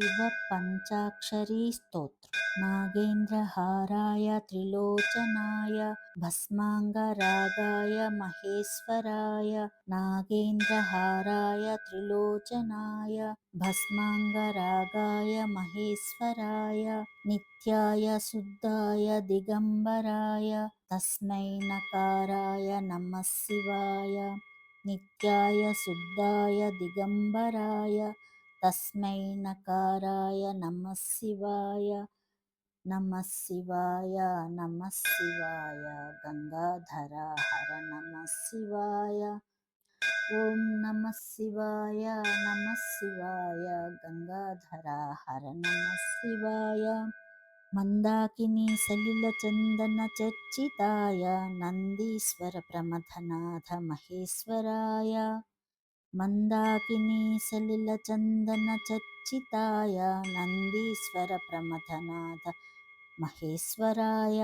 శివ పంచాక్షరీ స్తోత్రం నాగేంద్రహారాయ త్రిలోచనాయ భస్మాంగరాగాయ మహేశ్వరాయ నాగేంద్రహారాయ త్రిలోచనాయ భస్మాంగరాగాయ మహేశ్వరాయ నిత్యాయ శుద్ధాయ దిగంబరాయ తస్మై నకారాయ నమ శివాయ నిత్యాయ శుద్ధాయ దిగంబరాయ తస్మై నకారాయ నమ శివాయ నమ శివాయ నమ శివాయ గంగాధర హర నమ శివాయ ఓం నమ శివాయ నమ శివాయ గంగాధర హర నమ శివాయ మందాకిని సలిల చందన చర్చితాయ నందీశ్వర ప్రమథనాథ మహేశ్వరాయ మందాకిని సలిల చందన చర్చితాయ నందీశ్వర ప్రమథనాథ మహేశ్వరాయ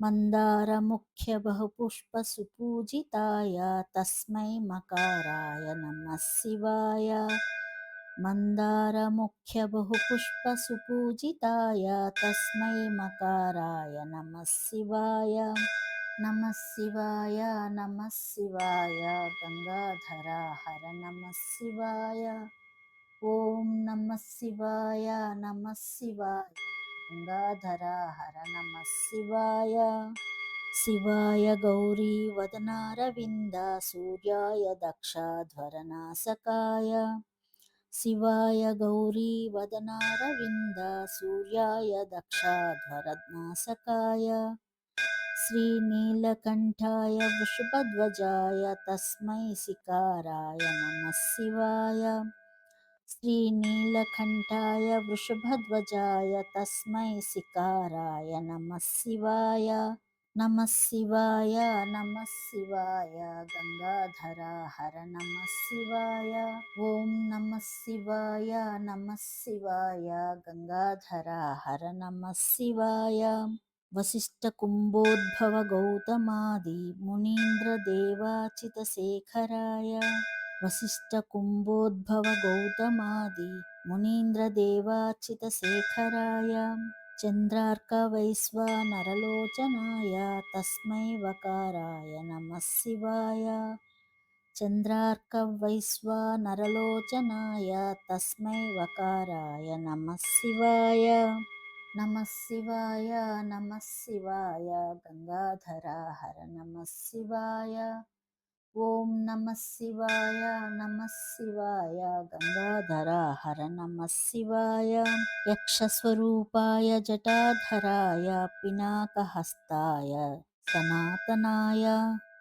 మందార ముఖ్య బహుపుష్ప సుపూజితాయ తస్మై మకారాయ నమ శివాయ నమ శివాయ నమ నమ శివాయ గంగాధర హర నమ శివాయ. ఓం నమ శివాయ నమ శివాయ గంగాధర హర నమ శివాయ. శివాయ గౌరీ వదనారవింద సూర్యాయ దక్షాధ్వరనాశకాయ. శివాయ గౌరీ వదనారవింద సూర్యాయ దక్షాధ్వరనాశకాయ. శ్రీనీలకంఠాయ వృషభధ్వజాయ తస్మై శిఖారాయ నమ శివాయ శ్రీనీలకంఠాయ వృషభధ్వజాయ తస్మై శిఖారాయ నమ శివాయ నమ శివాయ నమ శివాయ గంగాధరా హర నమ శివాయ ఓం నమ శివాయ నమ శివాయ గంగాధరా హర నమ శివాయ वसिष्ठकुम्भोद्भव गौतमादि मुनीन्द्रदेवाचितशेखराय वसिष्ठकुम्भोद्भव गौतमादि मुनीन्द्रदेवाचितशेखराय चन्द्रार्कवैश्वानरलोचनाय तस्मै वकाराय नमः शिवाय चन्द्रार्कवैश्वानरलोचनाय तस्मै वकाराय नमः शिवाय नमः शिवाय नमः शिवाय गङ्गाधरा हर नमः शिवाय। ॐ नमः शिवाय नमः शिवाय गङ्गाधरा हर नमः शिवाय। यक्षस्वरूपाय, जटाधराय, पिनाकहस्ताय, सनातनाय।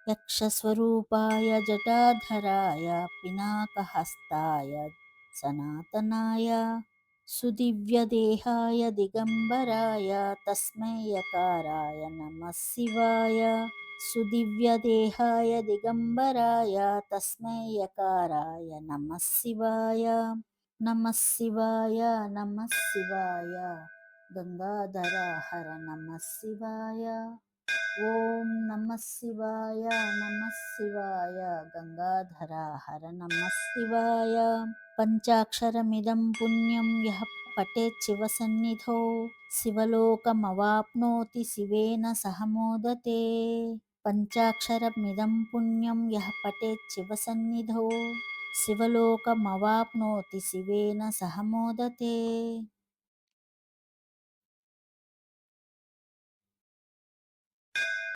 यक्षस्वरूपाय, जटाधराय, पिनाकहस्ताय, सनातनाय। सुदिव्यदेहाय दिगम्बराय, तस्मै यकाराय नमः शिवाय। सुदिव्यदेहाय दिगम्बराय, तस्मै यकाराय नमः शिवाय। नमः शिवाय नमः शिवाय। गङ्गाधर हर नमः शिवाय। ఓం నమ శివాయ నమ శివాయ. గంగాధరా హర నమ శివాయ. పంచాక్షరమిదం పుణ్యం యహ పటే శివ సన్నిధో. శివలోకమవాప్నోతి శివేన సహ మోదతే. పంచాక్షరమిదం పుణ్యం యహ పటే శివ సన్నిధో. శివలోకమవాప్నోతి శివేన సహ